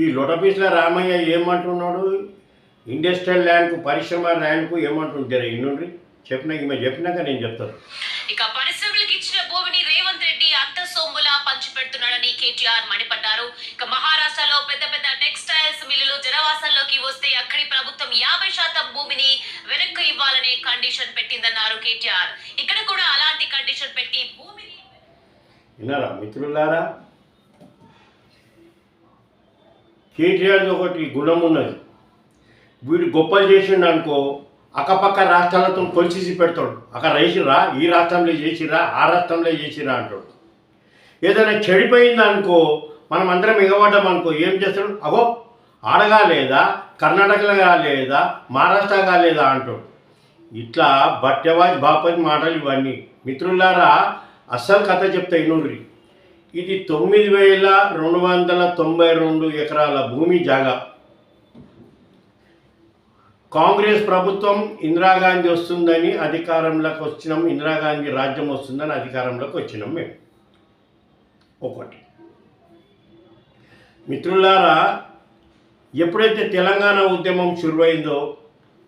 ఈ లొటపీస్ల రామయ్య ఏమంటున్నాడు? ఇండస్ట్రియల్ ల్యాండ్కు పరిశ్రమ ల్యాండ్కు ఏమంటుంటారు? ఇన్నుండ్రి? చెప్పినా ఈమె చెప్పినాక నేను చెప్తాను. ఇక పరిశ్రమలకు ఇచ్చిన భూమిని రేవంత్ రెడ్డి అత్త సొమ్ములా పంచిపెడుతున్నాడని కేటీఆర్ మండిపడ్డారు. ఇక మహారాష్ట్రలో పెద్ద పెద్ద టెక్స్టైల్స్ మిల్లులు జనవాసంలోకి వస్తే అక్కడి ప్రభుత్వం యాభై శాతం భూమిని వెనక్కు ఇవ్వాలనే కండిషన్ పెట్టిందన్నారు కేటీఆర్. ఇక్కడ కూడా అలాంటి కండిషన్ పెట్టి భూమిని విన్నారా మిత్రులారా? కేటీఆర్ది ఒకటి గుణం ఉన్నది. వీడు గొప్పలు చేసిండు అనుకో అక్కపక్క రాష్ట్రాలతో కొలిసి పెడతాడు. అక్కడ వేసిరా ఈ రాష్ట్రంలో చేసిరా ఆ రాష్ట్రంలో చేసిరా అంటాడు. ఏదైనా చెడిపోయింది అనుకో మనం అందరం ఎగబడ్డాం అనుకో ఏం చేస్తాడు? అగో ఆడగా లేదా కర్ణాటకగా లేదా మహారాష్ట్రగా లేదా అంటాడు. ఇట్లా బట్టెవాజ్ బాపతి మాటలు ఇవన్నీ. మిత్రులారా అస్సలు కథ చెప్తా ఇనుండ్రి. ఇది తొమ్మిది వేల రెండు వందల తొంభై రెండు ఎకరాల భూమి జాగా. కాంగ్రెస్ ప్రభుత్వం ఇందిరాగాంధీ వస్తుందని అధికారంలోకి వచ్చినాం ఇందిరాగాంధీ రాజ్యం వస్తుందని అధికారంలోకి వచ్చినాం మేము. ఒకటి. మిత్రులారా ఎప్పుడైతే తెలంగాణ ఉద్యమం శురువైందో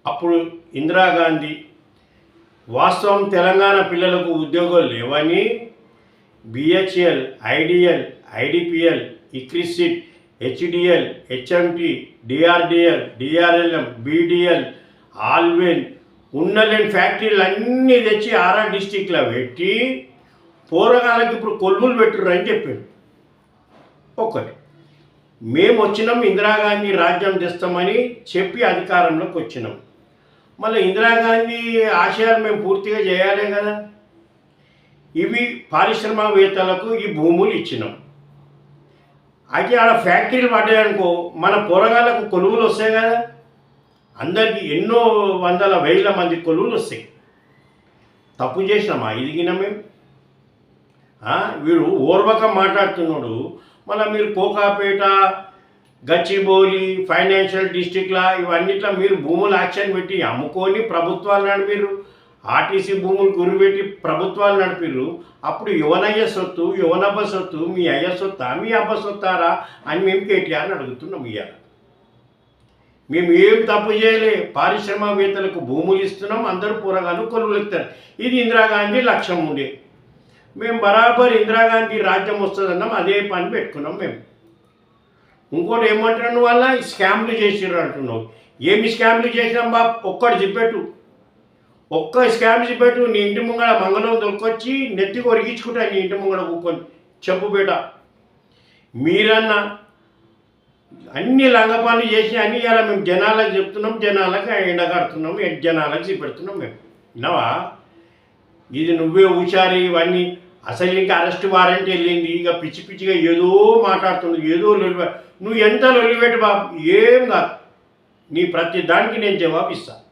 అప్పుడు ఇందిరాగాంధీ వాస్తవం తెలంగాణ పిల్లలకు ఉద్యోగాలు లేవని BHEL IDL IDPL ICRISAT HDL HMT DRDL DRLM BDL Allwyn ఉన్నలేని ఫ్యాక్టరీలు అన్నీ తెచ్చి ఆరా డిస్టిక్లో పెట్టి పూర్వకాలకి ఇప్పుడు కొలుములు పెట్టుర్రు అని చెప్పాడు ఒకటి. మేము వచ్చినాం ఇందిరాగాంధీ రాజ్యం తెస్తామని చెప్పి అధికారంలోకి వచ్చినాం. మళ్ళీ ఇందిరాగాంధీ ఆశయాలు మేము పూర్తిగా చేయాలి కదా? ఇవి పారిశ్రామికవేత్తలకు ఈ భూములు ఇచ్చినాం. అయితే ఆడ ఫ్యాక్టరీలు పడ్డాయనుకో మన పొరగాళ్ళకు కొలువులు వస్తాయి కదా. అందరికీ ఎన్నో వందల వేల మంది కొలువులు వస్తాయి. తప్పు చేసినామా? ఇదిగిన మేము. వీడు ఓర్వక మాట్లాడుతున్నాడు. మళ్ళీ మీరు కోకాపేట గచ్చిబౌలి ఫైనాన్షియల్ డిస్టిక్లా ఇవన్నిట్లా మీరు భూములు యాక్షన్ పెట్టి అమ్ముకొని ప్రభుత్వాలు మీరు ఆర్టీసీ భూములు గురిపెట్టి ప్రభుత్వాలు నడిపిర్రు. అప్పుడు యువనయ్య సొత్తు యువనబ్బ సొత్తు మీ అయ్య సొత్తా మీ అబ్బ సొత్తారా అని మేము కేటీఆర్ని అడుగుతున్నాం ఇవాళ మేము ఏం తప్పు చేయలే. పారిశ్రామికవేత్తలకు భూములు ఇస్తున్నాం అందరూ పూరగాలు కొలువులు ఇస్తారు ఇది ఇందిరాగాంధీ లక్ష్యం ఉండే. మేము బరాబర్ ఇందిరాగాంధీ రాజ్యం వస్తుందన్నాం అదే పని పెట్టుకున్నాం మేము ఇంకోటి ఏమంటున్నాను వల్ల స్కామ్లు చేసిర్రు అంటున్నావు. ఏమి స్కామ్లు చేసినాం బా ఒక్కటి చెప్పెట్టు. ఒక్క స్కామ్ పెట్టు నీ ఇంటి ముంగడ మంగళం దొరికొచ్చి నెత్తి కొరిగించుకుంటా నీ ఇంటి ముంగడ కూకొని చెప్పు బేట. మీరన్నా అన్ని లంగపాలు చేసి అన్ని ఇలా మేము జనాలకు చెప్తున్నాం జనాలకు ఎండగడుతున్నాం జనాలకు చూపెడుతున్నాం మేము. విన్నావా? ఇది నువ్వే హుషారు ఇవన్నీ. అసలు ఇంకా అరెస్ట్ వారెంట్ వెళ్ళింది. ఇక పిచ్చి పిచ్చిగా ఏదో మాట్లాడుతున్నావు ఏదో లొల్లి నువ్వు ఎంత లొల్లిపెట్టు బాబు? ఏం కాదు. నీ ప్రతి దానికి నేను జవాబు ఇస్తాను